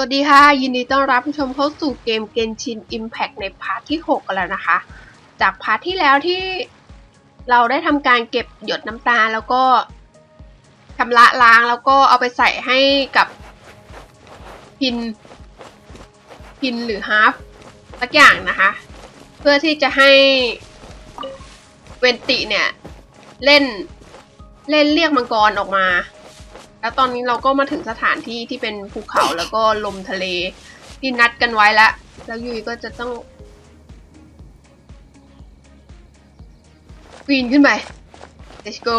วัสดีค่ะ ยินดีต้อนรับผู้ชมเข้าสู่เกม Genshin Impact ในพาร์ทที่ 6 กันแล้วนะคะ จากพาร์ทที่แล้วที่เราได้ทำการเก็บหยดน้ำตาแล้วก็ชำระล้างแล้วก็เอาไปใส่ให้กับพิน พินหรือฮาร์ฟสักอย่างนะคะ เพื่อที่จะให้เวนติเนี่ย เล่นเล่นเรียกมังกรออกมา แล้วตอนนี้เราก็มาถึงสถานที่ที่เป็นภูเขาแล้วก็ลมทะเลที่นัดกันไว้แล้ว แล้วยุยก็จะต้องปีนขึ้นไป let's go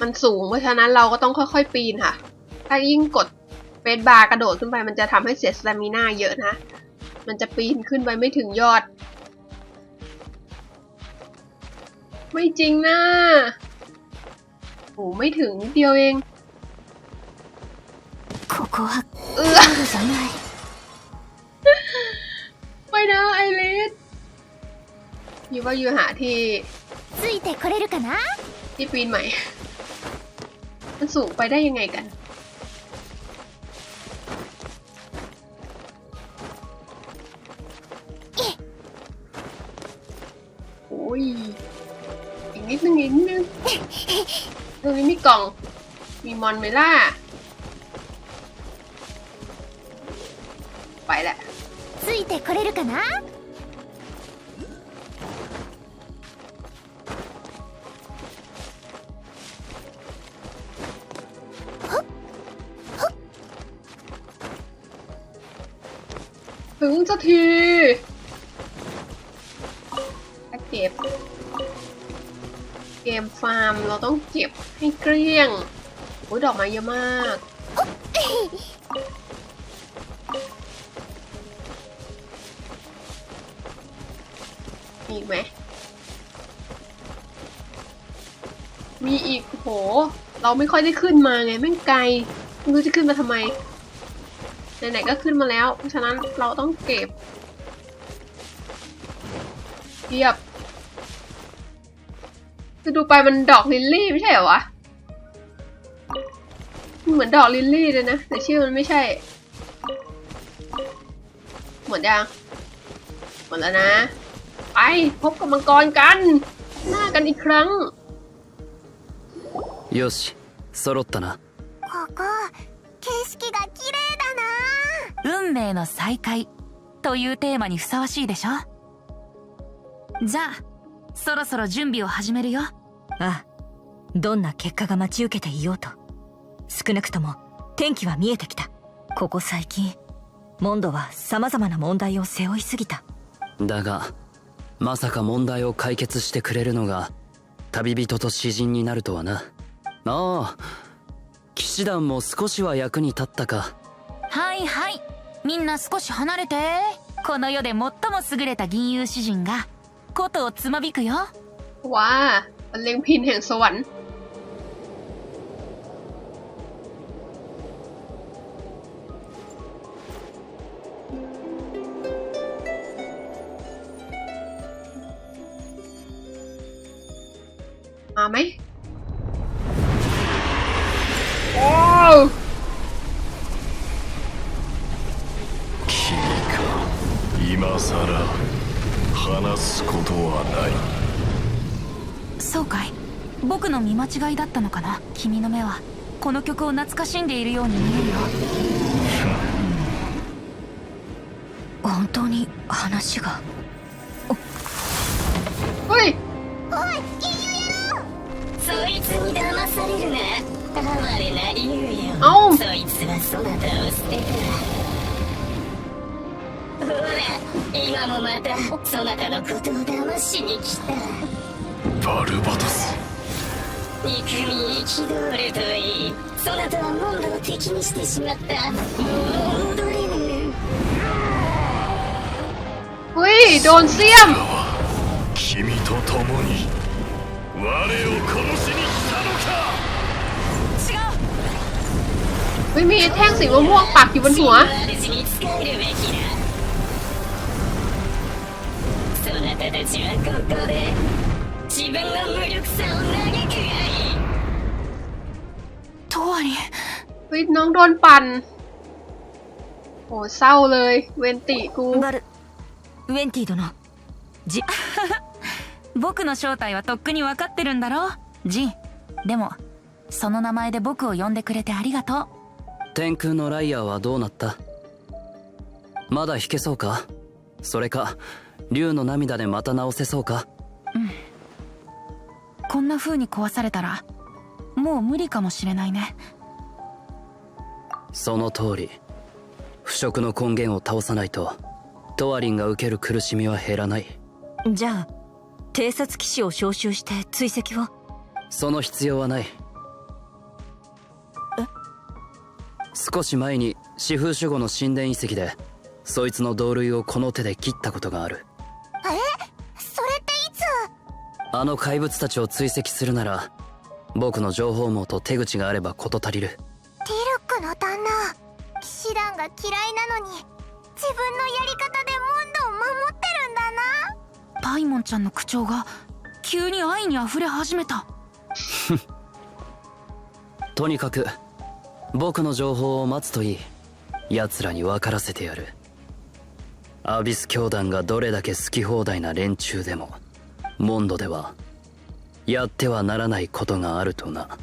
มันสูงเพราะฉะนั้นเราก็ต้องค่อยๆปีนค่ะ ถ้ายิ่งกดเฟสบาร์กระโดดขึ้นไปมันจะทำให้เสียส t ตมิน่าเยอะนะ มันจะปีนขึ้นไปไม่ถึงยอด ไม่จริงนะโอ้ไม่ถึงเดียวเองเออไม่นะไอริสยูว่ายูหาที่ที่ปีนใหม่ มันสูงไปได้ยังไงกันล่อง มีมอนเมล่า ไปแหละ ついてこれるかな ถึงสักที มฟาร์ม เราต้องเก็บให้เกลี้ยงโอ้ยดอกไม้เยอะมาก มีอีกไหม มีอีกโห เราไม่ค่อยได้ขึ้นมาไงแม่งไกลไม่รู้จะขึ้นมาทำไมไหนๆก็ขึ้นมาแล้ว เพราะฉะนั้นเราต้องเก็บเทียบ คือดูไปมันดอกลิลลี่ไม่ใช่เหรอวะ เหมือนดอกลิลลี่เลยนะ แต่ชื่อมันไม่ใช่ หมดยัง หมดแล้วนะ ไปพบกับมังกรกัน หน้ากันอีกครั้ง よし揃ったなここ景色が綺麗だな運命の再会というテーマにふさわしいでしょじゃあ そろそろ準備を始めるよ。ああ。どんな結果が待ち受けていようと。少なくとも天気は見えてきた。ここ最近モンドは様々な問題を背負いすぎた。だがまさか問題を解決してくれるのが旅人と詩人になるとはな。ああ騎士団も少しは役に立ったか。はいはい。みんな少し離れて。この世で最も優れた銀融詩人が琴をつまびくよ ว้าบรรเลงพินแห่งสวรรค์ มาไหมโอ้ 君か今さら 話すことはない。そうかい。僕の見間違いだったのかな？君の目は。この曲を懐かしんでいるように見えるよ。本当に話が。お。い！おい金融そいつに騙されるな。哀れな竜よ。そいつはそなたを捨てたほら今もまたそなたのことを騙しに来たバルバトス憎み憤るといいそなたはモンドを敵にしてしまったもう戻れぬ เฮ้ย โดนเสียม 君と共に我を殺しに来たのか เฮ้ย มีแท่งสีม่วงๆปักอยู่บนหัว な なたたちはここで自分の無力さを嘆くがいいトワリン เฮ้ยน้องโดนปั่นโอ้เศร้าเลย เวนติกู バルウェンティ殿じ僕の正体はとっくに分かってるんだろジンでもその名前で僕を呼んでくれてありがとう天空のライアーはどうなったまだ弾けそうかそれか 竜の涙でまた直せそうか？こんな風に壊されたらもう無理かもしれないね。その通り。腐食の根源を倒さないとトワリンが受ける苦しみは減らない。じゃあ偵察騎士を招集して追跡を？その必要はない。少し前に四風守護の神殿遺跡でそいつの同類をこの手で切ったことがあるあの怪物たちを追跡するなら僕の情報網と手口があれば事足りる。ティルックの旦那騎士団が嫌いなのに自分のやり方でモンドを守ってるんだな。パイモンちゃんの口調が急に愛に溢れ始めた。とにかく僕の情報を待つといい奴らに分からせてやる。アビス教団がどれだけ好き放題な連中でもモンドではやってはならないことがあるとな。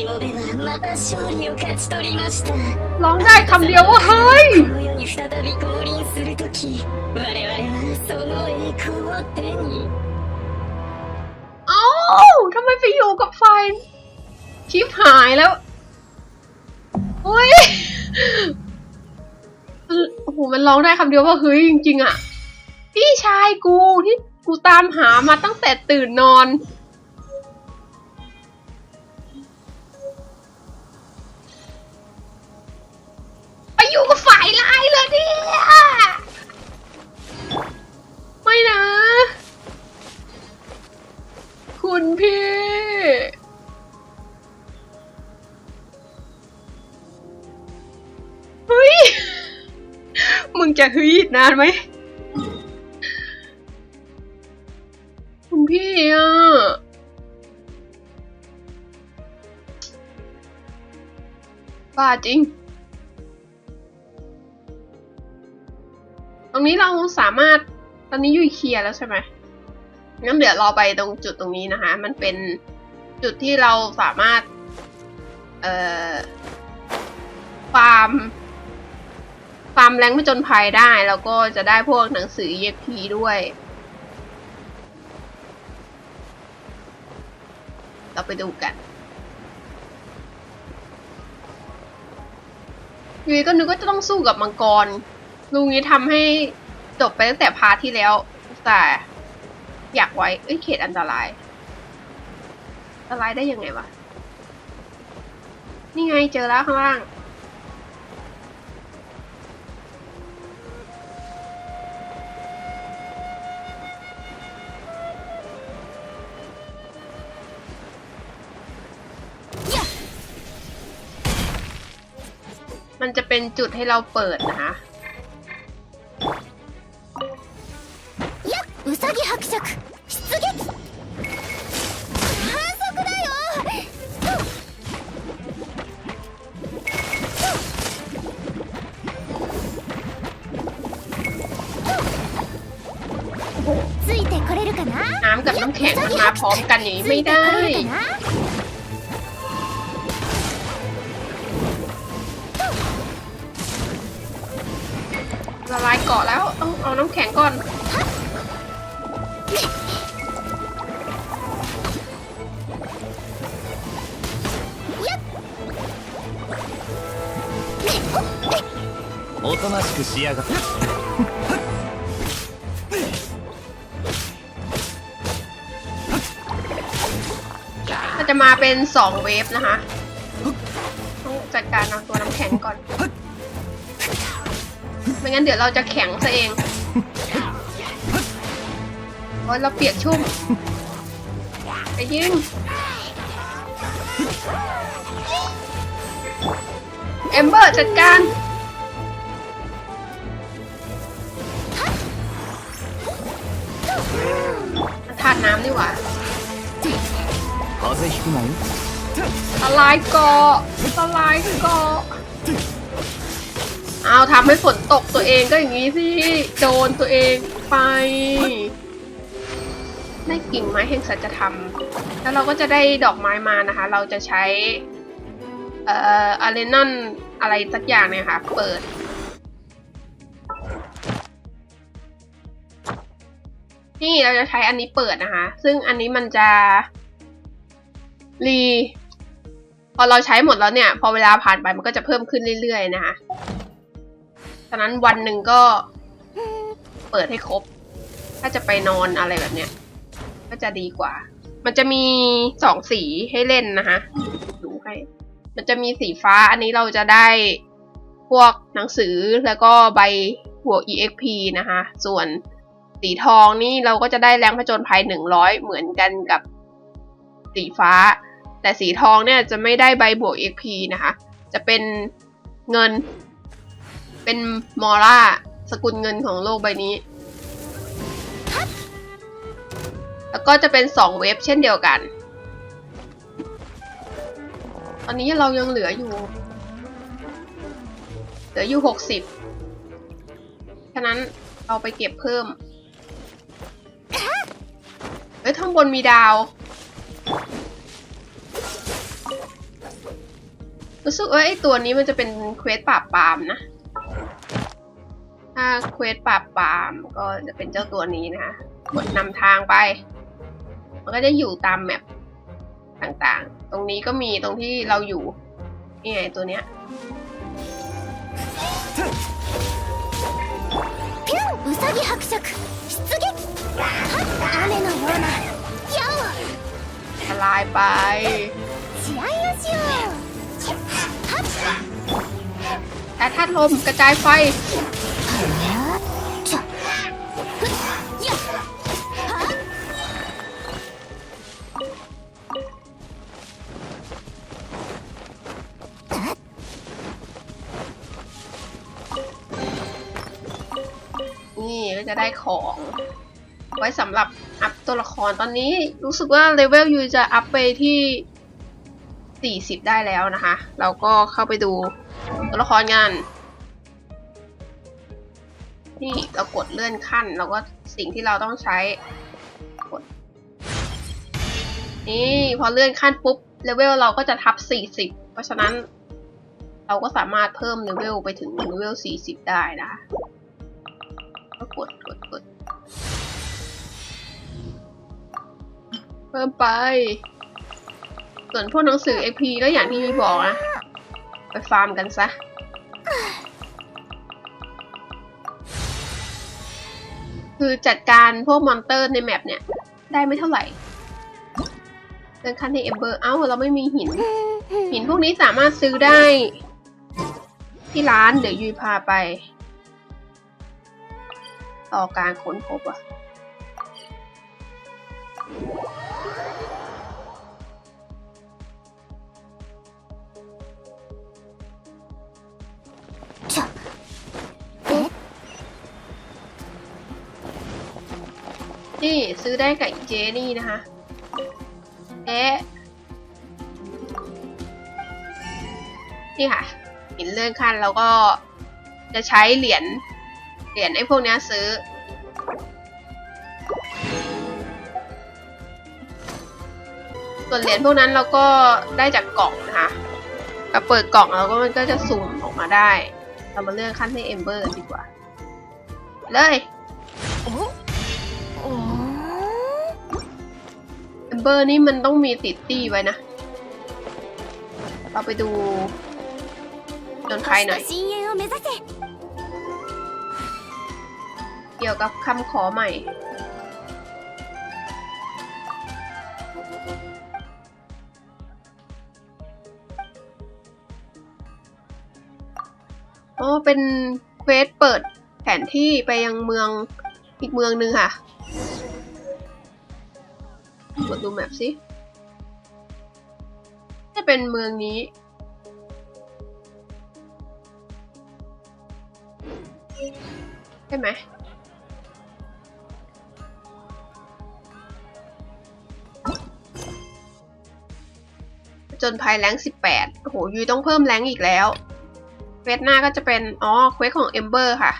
しもべはまた勝利を勝ち取りました ร้องได้คำเดียวว่า เฮ้ย この世に再び降臨するとき我々はその栄光を手に เอ้าทำไมไปอยู่กับไฟ ชิบหายแล้ว เฮ้ย โอ้โห มันร้องได้คำเดียวว่า เฮ้ย จริงๆ อ่ะ พี่ชายกูที่กูตามหามาตั้งแต่ตื่นนอน อยู่กับฝ่ายร้ายเลยเนี่ยไม่นะ คุณพี่ เฮ้ย มึงจะฮึยอีกนานไหม คุณพี่อะบ้าจริง ตอนนี้ยุยเคลียร์แล้วใช่ไหมงั้นเดี๋ยวเราไปตรงจุดตรงนี้นะคะ มันเป็นจุดที่เราสามารถ เอ่อ ฟาร์ม ฟาร์มแรงผจญภัยได้ แล้วก็จะได้พวกหนังสือ EXP ด้วย เราไปดูกันยูดีก็นึกว่าจะต้องสู้กับมังกร ลุงนี้ทำให้ จบไปตั้งแต่พาร์ทที่แล้วแต่อยากไว้ เอ้ยเขตอันตราย อันตรายได้ยังไงวะ นี่ไงเจอแล้วข้างล่าง มันจะเป็นจุดให้เราเปิดนะคะ ウサギ伯爵出撃反則だよついてこれるかな น้ำกับน้ำแข็งมันมาพร้อมกันอย่างนี้ つ ไม่ いて ได้ これるかな ละลายเกาะแล้วต้องเอาน้ำแข็งก่อน สองเวฟนะคะ ต้องจัดการเอาตัวน้ำแข็งก่อน ไม่งั้นเดี๋ยวเราจะแข็งซะเองโอ้ยเราเปียกชุ่มไปยิงเอมเบอร์จัดการ มันธาตุน้ำนี่หว่า 風邪ひくなよ ละลายเกาะละลายเกาะเอาทำให้ฝนตกตัวเองก็อย่างนี้สิโดนตัวเองไปได้กิ่งไม้แห่งสัจธรรม แล้วเราก็จะได้ดอกไม้มานะคะ เราจะใช้ เอ่ออารีนอนอะไรสักอย่างเนี่ยค่ะ เปิด นี่เราจะใช้อันนี้เปิดนะคะ ซึ่งอันนี้มันจะรี พอเราใช้หมดแล้วเนี่ย พอเวลาผ่านไปมันก็จะเพิ่มขึ้นเรื่อยๆนะคะฉะนั้นวันหนึ่งก็เปิดให้ครบ ถ้าจะไปนอนอะไรแบบเนี้ย ก็จะดีกว่า มันจะมีสองสีให้เล่นนะคะดูให้ มันจะมีสีฟ้า อันนี้เราจะได้พวกหนังสือแล้วก็ใบหัว EXP นะคะ ส่วนสีทองนี่เราก็จะได้แรงผจญภัยหนึ่งร้อยเหมือนกันกับสีฟ้า แต่สีทองเนี่ยจะไม่ได้ใบบวก XP นะคะ จะเป็นเงิน เป็นมอร่าสกุลเงินของโลกใบนี้ แล้วก็จะเป็นสองเว็บเช่นเดียวกัน ตอนนี้เรายังเหลืออยู่ เหลืออยู่หกสิบฉะนั้นเราไปเก็บเพิ่ม เฮ้ยข้างบนมีดาว รู้สึกว่าไอ้ตัวนี้มันจะเป็นเควสปราบปรามนะ ถ้าเควสปราบปรามก็จะเป็นเจ้าตัวนี้นะคะ กดนำทางไป มันก็จะอยู่ตามแมปต่างๆ ตรงนี้ก็มีตรงที่เราอยู่ นี่ไงตัวเนี้ย ピュンウサギ伯爵出撃はっ雨のような矢を ทลายไป 試合をしよう ลมกระจายไฟนี่ก็จะได้ของ ไว้สำหรับอัพตัวละครตอนนี้รู้สึกว่าเลเวลยูจะอัพไปที่ 40 ได้แล้วนะคะ เราก็เข้าไปดูตัวละครงาน นี่เรากดเลื่อนขั้นเราก็สิ่งที่เราต้องใช้กดนี่พอเลื่อนขั้นปุ๊บเลเวลเราก็จะทับ 40 เพราะฉะนั้น เราก็สามารถเพิ่มเลเวลไปถึงเลเวล 40 ได้นะคะก็กดกดกดเพิ่มไป ส่วนพวกหนังสือ AP ก็อย่างที่พี่บอกนะ ไปฟาร์มกันซะ คือจัดการพวกมอนเตอร์ในแมปเนี่ย ได้ไม่เท่าไหร่เดินคันในเอมเบอร์ เอ้า เราไม่มีหิน หินพวกนี้สามารถซื้อได้ ที่ร้านเดี๋ยวยุยพาไป ต่อการค้นพบอะ ซื้อได้กับเจนี่นะคะเอ๊ะนี่ค่ะหินเลื่อนขั้นแล้วก็จะใช้เหรียญเหรียญไอ้พวกเนี้ยซื้อ ส่วนเหรียญพวกนั้นเราก็ได้จากกล่องนะคะก็เปิดกล่องแล้วก็มันก็จะสุ่มออกมาได้ เรามาเลื่อนขั้นให้เอมเบอร์ดีกว่า เลย เบอร์นี่มันต้องมีติดตี้ไว้นะ เราไปดูจนใครหน่อย เกี่ยวกับคำขอใหม่ อ๋อ เป็นเฟสเปิดแผนที่ไปยังเมืองอีกเมืองหนึ่งค่ะ กดดูแมปสิจะเป็นเมืองนี้ ใช่ไหมจนภัยแรงสิบแปดโอ้โหยุยต้องเพิ่มแรงอีกแล้วเฟสหน้าก็จะเป็น อ๋อ เควสของเอมเบอร์ค่ะ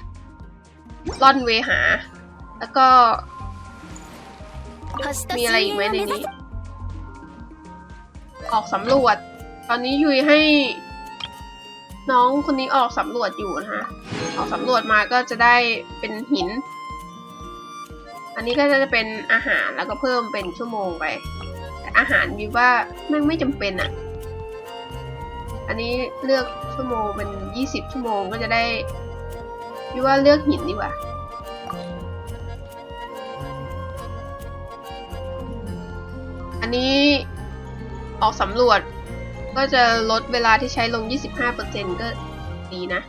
ล่อนเวหา แล้วก็ มีอะไรอีกไหมในนี้ ออกสำรวจ ตอนนี้ยุยให้ น้องคนนี้ออกสำรวจอยู่นะคะออกสำรวจมาก็จะได้เป็นหิน อันนี้ก็จะเป็นอาหารแล้วก็เพิ่มเป็นชั่วโมงไป แต่อาหารยุว่าแม่งไม่จำเป็นอะ่ะ อันนี้เลือกชั่วโมงเป็นยี่สิบชั่วโมงก็จะได้ยุยว่าเลือกหินดีกว่า นี้ออกสำรวจก็จะลดเวลาที่ใช้ลง 25%ก็ดีนะ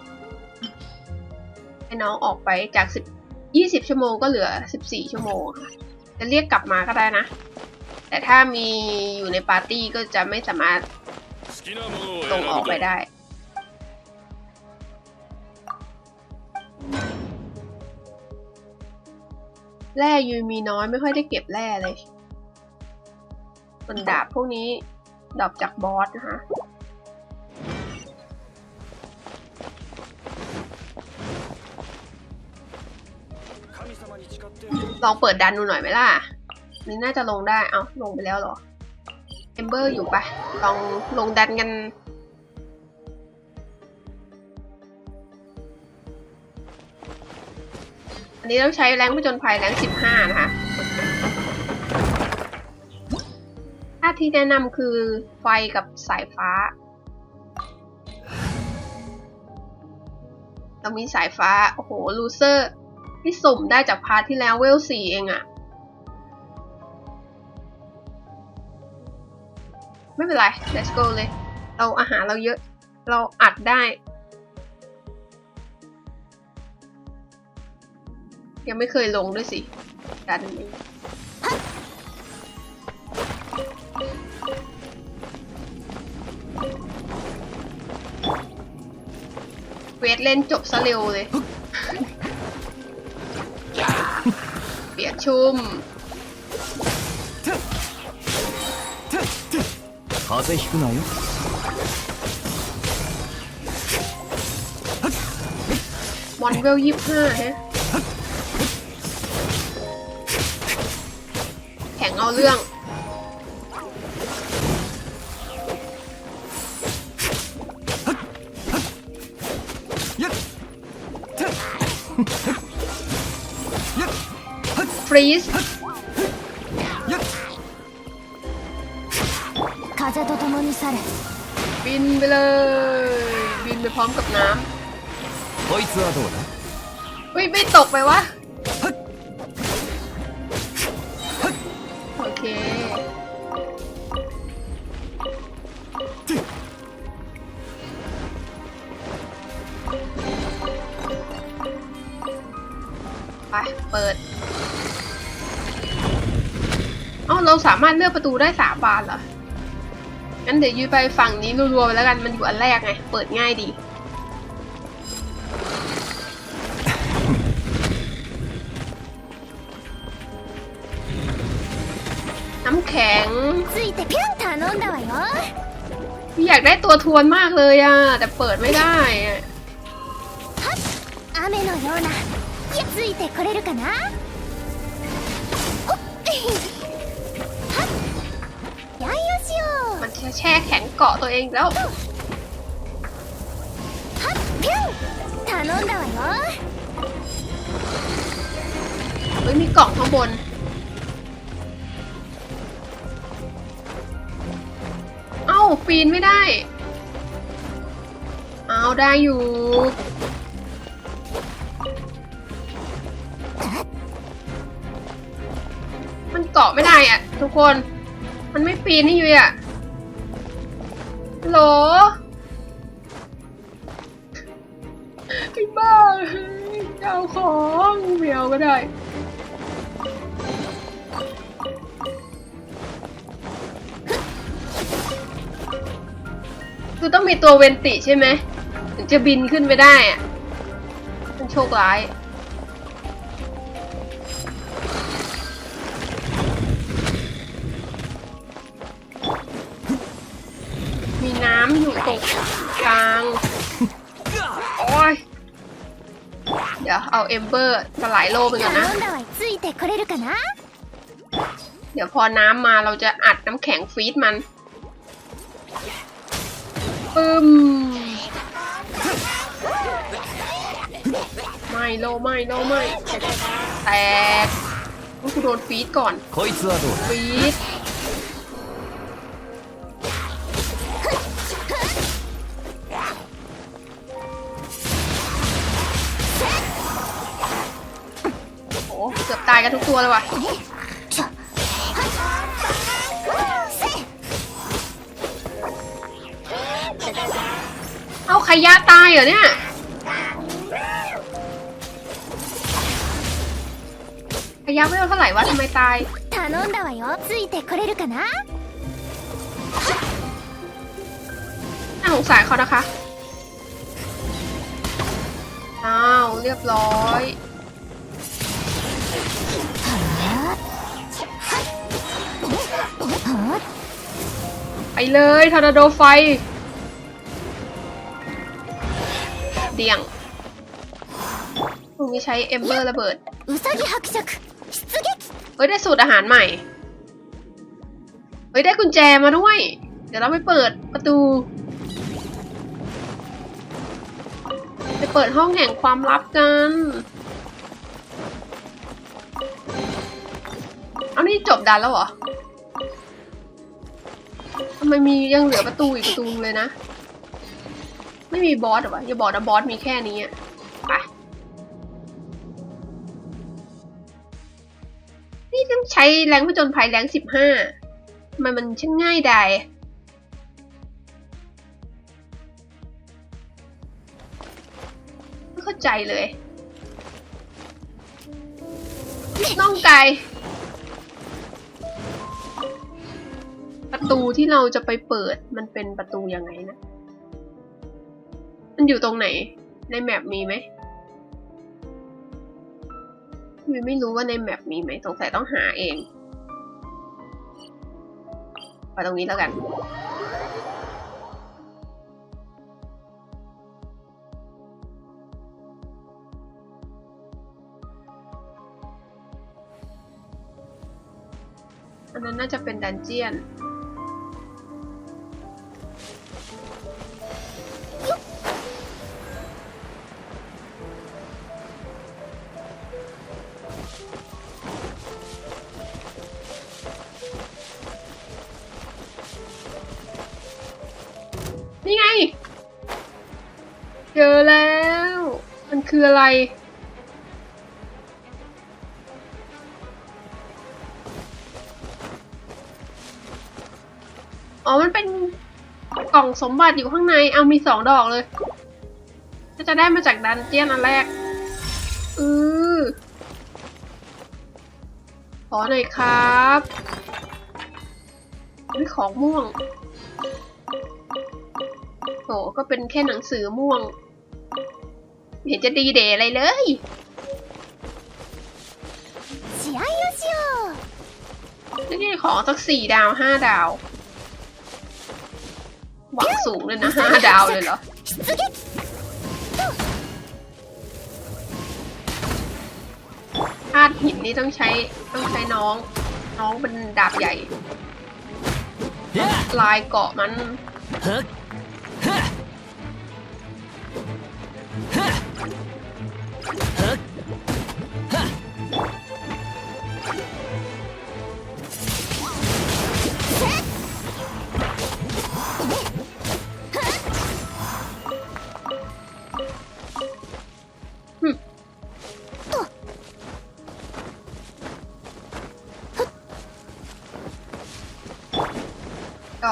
ให้น้องออกไปจาก 10 20 ชั่วโมงก็เหลือ 14 ชั่วโมงจะเรียกกลับมาก็ได้นะ แต่ถ้ามีอยู่ในปาร์ตี้ก็จะไม่สามารถตรงออกไปได้ แร่ยูมีน้อยไม่ค่อยได้เก็บแร่เลย ส่วนดาบพวกนี้ดรอปจากบอสนะคะลองเปิดดันดูหน่อยไหมล่ะ นี่น่าจะลงได้ เอาลงไปแล้วหรอ เอมเบอร์อยู่ปะลองลงดันกัน อันนี้ต้องใช้แรงผจญภัยแรงสิบห้านะคะ ที่แนะนำคือไฟกับสายฟ้า เรามีสายฟ้า โอ้โห ลูเซอร์ ที่สุ่มได้จากพาร์ทที่แล้วเวลสี่เองอะไม่เป็นไร let's go เลย เราอาหารเราเยอะ เราอัดได้ ยังไม่เคยลงด้วยสิดันนี้ เวทเล่นจบซะเร็วเลย เปียกชุ่ม 風邪ひくなよ มอนเวลยี่ห้าฮะ แข่งเอาเรื่อง ฟรีสบินไปเลย บินไปพร้อมกับน้ำเฮ้ยไม่ตกไปวะาเราสามารถเลือกประตูได้สามบานเหรอ งั้นเดี๋ยวยุ้ยไปฝั่งนี้รัวๆไปแล้วกัน มันอยู่อันแรกไง เปิดง่ายดี น้ำแข็ง ついてピュン頼んだわよ อยากได้ตัวทวนมากเลยอะแต่เปิดไม่ได้อะ 雨のようないやついてこれるかな มาแช่แข็งเกาะตัวเองแล้วเฮ้ยมีกล่องข้างบน เอ้าปีนไม่ได้ เอาได้อยู่มันเกาะไม่ได้อะทุกคน มันไม่ปีนให้ยุ้ยอะ ฮัลโหลบ้าจะเอาของไม่เอาก็ได้คือต้องมีตัวเวนติใช่ไหมถึงจะบินขึ้นไปได้อะมันโชคร้ายางโอ้ยเดี๋ยวเอาเอมเบอร์สลายโลไปก่อนนะ เดี๋ยวพอน้ำมาเราจะอัดน้ำแข็งฟรีดมันปึ้มไม่โลไม่โลไม่แตกต้องโดนฟีดก่อนฟีด กือบตายกันทุกตัวเลยว่ะ เอาขยะตายเหรอเนี่ย ขยะไม่เอาเท่าไหร่วะทำไมตาย 頼んだわよついてこれるかな น่าสงสารเขานะคะ อ้าว เรียบร้อย ไปเลยทอร์นาโดไฟ เดี่ยงมึงใช้เอมเบอร์ระเบิดเฮ้ย ได้สูตรอาหารใหม่ เฮ้ย ได้กุญแจมาด้วย เดี๋ยวเราไปเปิดประตู ไปเปิดห้องแห่งความลับกันเอานี่จบดันแล้วเหรอ ทำไมมียังเหลือประตูอีกประตูเลยนะ ไม่มีบอสหรอวะอย่าบอกนะบอสมีแค่นี้อะไปนี่ต้องใช้แรงผจญภัยแรงสิบห้าทำไมมันช่างง่ายดายไม่เข้าใจเลย น้องไก่ ประตูที่เราจะไปเปิดมันเป็นประตูยังไงนะ มันอยู่ตรงไหน ในแมปมีไหมมิไม่รู้ว่าในแมปมีไหมสงสัยต้องหาเองไปตรงนี้แล้วกัน อันนั้นน่าจะเป็นดันเจียน คืออะไร อ๋อ มันเป็นกล่องสมบัติอยู่ข้างใน เอามีสองดอกเลย ก็จะได้มาจากดันเจียนอันแรก อือขอหน่อยครับนี่ของม่วงโหก็เป็นแค่หนังสือม่วง ห็นจะดีเดย์อะไรเลยเสียยูเซีนี่ของสักสี่ดาวห้าดาว หวังสูงเลยนะห้าดาวเลยเหรอธาตุหินนี่ต้องใช้ต้องใช้น้อง น้องเป็นดาบใหญ่ลายเกาะมัน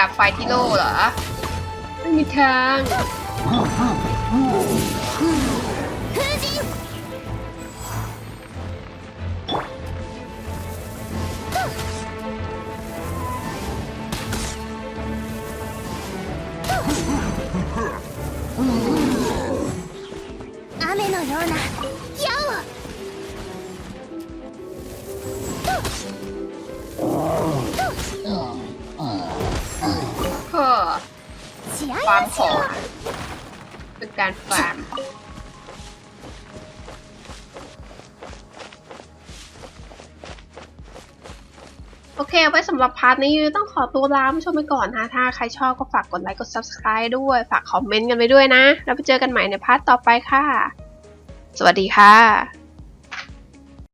ดับไฟที่โล่เหรอ ไม่มีทางำหรับพาร์ทนี้ต้องขอตัวลาผู้ชมไปก่อนนะถ้าใครชอบก็ฝากกดไลค์กด subscribe ด้วย ฝากคอมเมนต์กันไปด้วยนะ แล้วไปเจอกันใหม่ในพาร์ทต่อไปค่ะ สวัสดีค่ะ